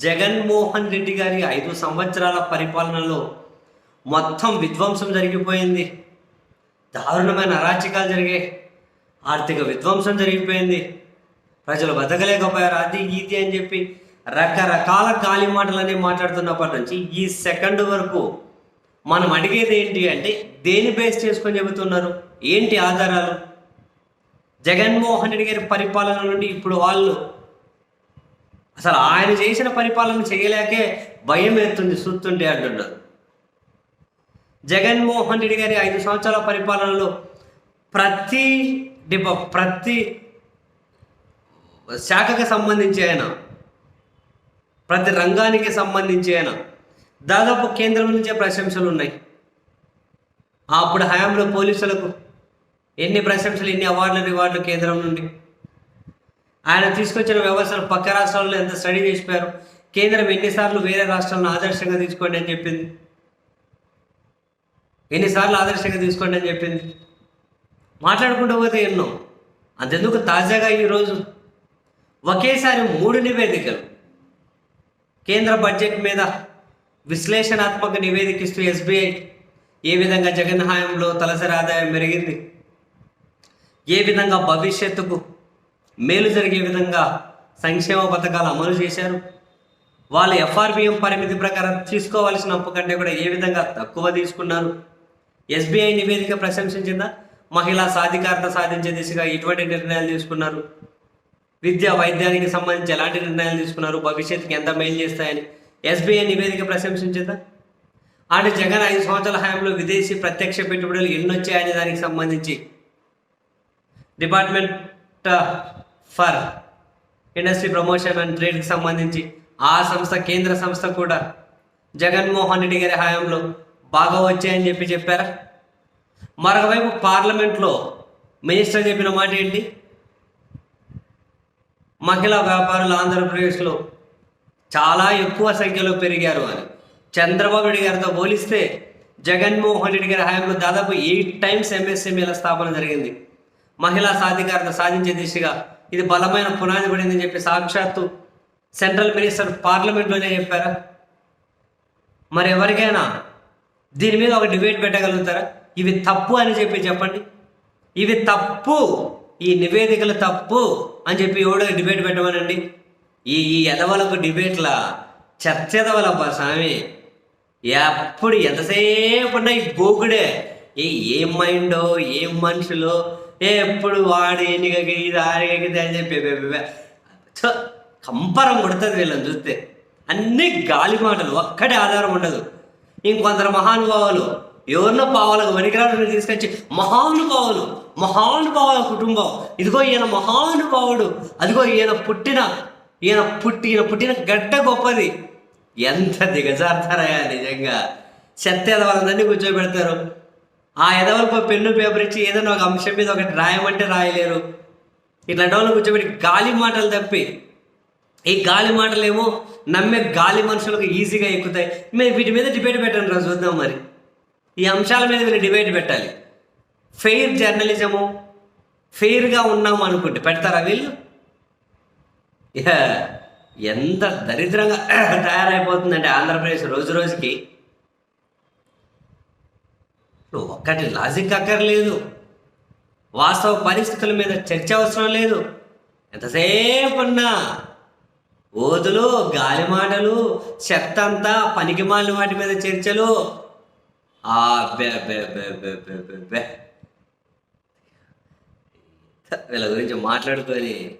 జగన్మోహన్ రెడ్డి గారి ఐదు సంవత్సరాల పరిపాలనలో మొత్తం విధ్వంసం జరిగిపోయింది. దారుణమైన అరాచకాలు జరిగాయి ఆర్థిక విధ్వంసం జరిగిపోయింది. ప్రజలు బతకలేకపోయారు. అది ఇది అని చెప్పి రకరకాల గాలి మాటలనే మాట్లాడుతున్నప్పటి నుంచి ఈ సెకండ్ వరకు మనం అడిగేది ఏంటి అంటే దేని బేస్ చేసుకొని చెబుతున్నారు? ఏంటి ఆధారాలు? జగన్మోహన్ రెడ్డి గారి పరిపాలన నుండి ఇప్పుడు వాళ్ళు అసలు ఆయన చేసిన పరిపాలన చేయలేకే భయం ఎత్తుంది చూస్తుంటే అంటున్నారు జగన్మోహన్ రెడ్డి గారి ఐదు సంవత్సరాల పరిపాలనలో ప్రతి డిప ప్రతి శాఖకు సంబంధించి ఆయన ప్రతి రంగానికి సంబంధించి ఆయన దాదాపు కేంద్రం నుంచే ప్రశంసలు ఉన్నాయి. అప్పుడు హయాంలో పోలీసులకు ఎన్ని ప్రశంసలు ఎన్ని అవార్డులు రివార్డులు కేంద్రం నుండి? ఆయన తీసుకొచ్చిన వ్యవస్థలు పక్క రాష్ట్రాల్లో ఎంత స్టడీ చేసిపోయారు? కేంద్రం ఎన్నిసార్లు వేరే రాష్ట్రాలను ఆదర్శంగా తీసుకోండి అని చెప్పింది. ఎన్నిసార్లు ఆదర్శంగా తీసుకోండి అని చెప్పింది. మాట్లాడుకుంటూ పోతే ఎన్నో. అంతెందుకు తాజాగా ఈరోజు ఒకేసారి మూడు నివేదికలు. కేంద్ర బడ్జెట్ మీద విశ్లేషణాత్మక నివేదిక ఇస్తూ ఎస్బీఐ ఏ విధంగా జగన్ హాయంలో తలసరి ఆదాయం పెరిగింది ఏ విధంగా భవిష్యత్తుకు మేలు జరిగే విధంగా సంక్షేమ పథకాలు అమలు చేశారు. వాళ్ళు ఎఫ్ఆర్బిఎం పరిమితి ప్రకారం తీసుకోవాల్సిన అప్పు కంటే కూడా ఏ విధంగా తక్కువ తీసుకున్నారు? ఎస్బీఐ నివేదిక ప్రశంసించిందా? మహిళా సాధికారత సాధించే దిశగా ఎటువంటి నిర్ణయాలు తీసుకున్నారు. విద్య వైద్యానికి సంబంధించి ఎలాంటి నిర్ణయాలు తీసుకున్నారు? భవిష్యత్తుకి ఎంత మేలు చేస్తాయని ఎస్బీఐ నివేదిక ప్రశంసించిందా? అటు జగన్ ఐదు సంవత్సరాల హయాంలో విదేశీ ప్రత్యక్ష పెట్టుబడులు ఎన్నొచ్చాయనే దానికి సంబంధించి department for industry promotion and ట్రేడ్కి సంబంధించి ఆ సంస్థ కేంద్ర సంస్థ కూడా జగన్మోహన్ రెడ్డి గారి హయాంలో బాగా వచ్చాయని చెప్పి చెప్పారా? మరొకవైపు పార్లమెంట్లో మినిస్టర్ చెప్పిన మాట ఏంటి? మహిళా వ్యాపారులు ఆంధ్రప్రదేశ్లో చాలా ఎక్కువ సంఖ్యలో పెరిగారు అని. చంద్రబాబు నాయుడు గారితో పోలిస్తే జగన్మోహన్ రెడ్డి గారి హయాంలో దాదాపు ఎయిట్ టైమ్స్ ఎంఎస్ఎంఈల స్థాపన జరిగింది. మహిళా సాధికారత సాధించే దిశగా ఇది బలమైన పునాది పడిందని చెప్పి సాక్షాత్తు సెంట్రల్ మినిస్టర్ పార్లమెంట్లోనే చెప్పారా? మరి ఎవరికైనా దీని మీద ఒక డిబేట్ పెట్టగలుగుతారా? ఇవి తప్పు అని చెప్పి చెప్పండి. ఇవి తప్పు. ఈ నివేదికలు తప్పు అని చెప్పి ఎవడో డిబేట్ పెట్టమనండి. ఈ ఈ ఎదవలకు డిబేట్ల చర్చ ఎదవలబ్బా స్వామి ఎప్పుడు ఎంతసేపు ఉన్న ఈ బోకుడే ఏ ఏం మైండో ఏం మనుషులో ఎప్పుడు వాడు ఎన్నికకి ఇది ఆరిగకి అని చెప్పి కంపరం కొడుతుంది వీళ్ళని చూస్తే. అన్ని గాలి మాటలు ఒక్కడే ఆధారం ఉండదు. ఇంకొందరు మహానుభావులు ఎవరినో పావులకు వనికిరాడు తీసుకొచ్చి మహానుభావులు మహానుభావుల కుటుంబం. ఇదిగో ఈయన మహానుభావుడు అదిగో ఈయన పుట్టిన ఈయన పుట్టి ఈయన పుట్టిన గడ్డ గొప్పది. ఎంత దిగజారుతారయా నిజంగా. చెత్త ఎదవాళ్ళందరినీ కూర్చోబెడతారు. ఆ ఎదవలకు పెన్ను పేపర్ ఇచ్చి ఏదైనా ఒక అంశం మీద ఒకటి రాయమంటే రాయలేరు. ఇట్లాంటి వాళ్ళు కూర్చోబెట్టి గాలి మాటలు తప్పి. ఈ గాలి మాటలేమో నమ్మే గాలి మనుషులకు ఈజీగా ఎక్కుతాయి. మేము వీటి మీద డిబేట్ పెట్టండి రా చూద్దాం మరి. ఈ అంశాల మీద వీళ్ళు డిబేట్ పెట్టాలి. ఫెయిర్ జర్నలిజము ఫెయిర్గా ఉన్నాం అనుకుంటే పెడతారా వీళ్ళు? ఎంత దరిద్రంగా తయారైపోతుందంటే ఆంధ్రప్రదేశ్ రోజు రోజుకి ఒక్కటి లాజిక్ అక్కర్లేదు. వాస్తవ పరిస్థితుల మీద చర్చ అవసరం లేదు. ఎంతసేపు ఉన్నా ఓదులు గాలి మాటలు చెత్త అంతా పనికి మాలిన వాటి మీద చర్చలు. ఆ బె బె బె బె బె బె బె. వీళ్ళ గురించి మాట్లాడుకొని